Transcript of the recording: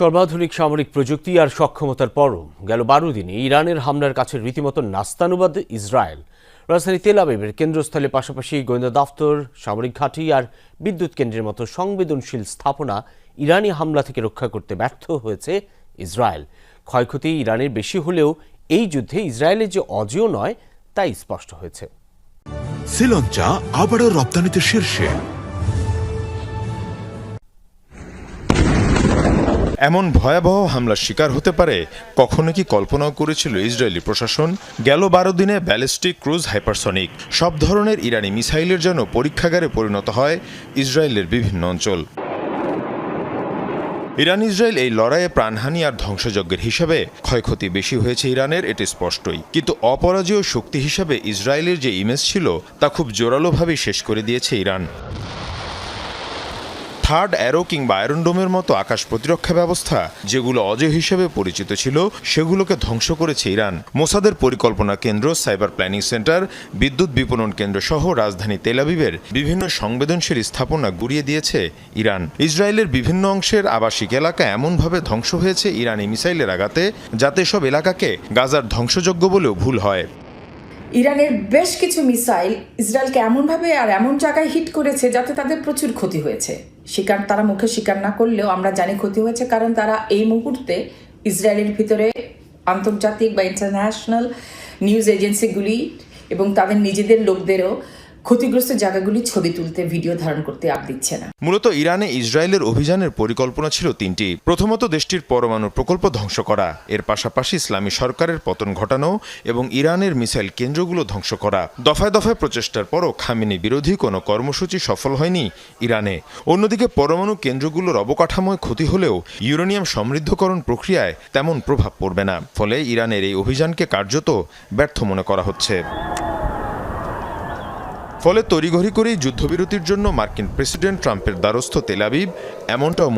সর্বাধুনিক সামরিক প্রযুক্তি আর সক্ষমতার পরও গেল বারো দিনে ইরানের হামলার কাছে রীতিমতো নাস্তানুবাদ ইসরায়েল। রাজধানী তেল আবিবের কেন্দ্রস্থলে পাশাপাশি গোয়েন্দা দফতর, সামরিক ঘাঁটি আর বিদ্যুৎ কেন্দ্রের মতো সংবেদনশীল স্থাপনা ইরানি হামলা থেকে রক্ষা করতে ব্যর্থ হয়েছে ইসরায়েল। ক্ষয়ক্ষতি ইরানের বেশি হলেও এই যুদ্ধে ইসরায়েলের যে অজেয় নয়, তাই স্পষ্ট হয়েছে। শ্রীলঙ্কা আবারও রপ্তানিতে শীর্ষে। এমন ভয়াবহ হামলার শিকার হতে পারে, কখনো কি কল্পনাও করেছিল ইসরায়েলি প্রশাসন? গেল বারো দিনে ব্যালিস্টিক ক্রুজ হাইপারসনিক। সব ধরনের ইরানি মিসাইলের জন্য পরীক্ষাগারে পরিণত হয় ইসরায়েলের বিভিন্ন অঞ্চল। ইরান ইসরায়েল এই লড়াইয়ে প্রাণহানি আর ধ্বংসযজ্ঞের হিসাবে ক্ষয়ক্ষতি বেশি হয়েছে ইরানের, এটি স্পষ্টই। কিন্তু অপরাজেয় শক্তি হিসাবে ইসরায়েলের যে ইমেজ ছিল, তা খুব জোরালোভাবে শেষ করে দিয়েছে ইরান। থার্ড অ্যারো কিংবা আয়রনডোমের মতো আকাশ প্রতিরক্ষা ব্যবস্থা, যেগুলো অজয় হিসেবে পরিচিত ছিল, সেগুলোকে ধ্বংস করেছে ইরান। মোসাদের পরিকল্পনা কেন্দ্র, সাইবার প্ল্যানিং সেন্টার, বিদ্যুৎ বিপণন কেন্দ্র সহ রাজধানী তেলাবিবের বিভিন্ন সংবেদনশীল স্থাপনা গুড়িয়ে দিয়েছে ইরান। ইসরায়েলের বিভিন্ন অংশের আবাসিক এলাকা এমনভাবে ধ্বংস হয়েছে ইরানি মিসাইলের আঘাতে, যাতে সব এলাকাকে গাজার ধ্বংসযোগ্য বলেও ভুল হয়। ইরানের বেশ কিছু মিসাইল ইসরায়েলকে এমনভাবে আর এমন জায়গায় হিট করেছে যাতে তাদের প্রচুর ক্ষতি হয়েছে। শিকার তারা মুখে স্বীকার না করলেও আমরা জানি ক্ষতি হয়েছে কারণ তারা এই মুহূর্তে ইসরায়েলের ভিতরে আন্তর্জাতিক বা ইন্টারন্যাশনাল নিউজ এজেন্সিগুলি এবং তাদের নিজেদের লোকদেরও ক্ষতিগ্রস্ত জায়গাগুলি ছবি তুলতে, ভিডিও ধারণ করতে আপ দিচ্ছে না। মূলত ইরানে ইসরায়েলের অভিযানের পরিকল্পনা ছিল তিনটি। প্রথমত দেশটির পরমাণু প্রকল্প ধ্বংস করা, এর পাশাপাশি ইসলামী সরকারের পতন ঘটানো এবং ইরানের মিসাইল কেন্দ্রগুলো ধ্বংস করা। দফায় দফায় প্রচেষ্টার পরও খামিনি বিরোধী কোনো কর্মসূচি সফল হয়নি ইরানে। অন্যদিকে পরমাণু কেন্দ্রগুলোর অবকাঠামোয় ক্ষতি হলেও ইউরেনিয়াম সমৃদ্ধকরণ প্রক্রিয়ায় তেমন প্রভাব পড়বে না। ফলে ইরানের এই অভিযানকে কার্যত ব্যর্থ মনে করা হচ্ছে। ফলে তড়িঘড়ি করেই যুদ্ধবিরতির জন্য মার্কিন প্রেসিডেন্ট ট্রাম্পের দ্বারস্থ তেলাবিব এমনটাও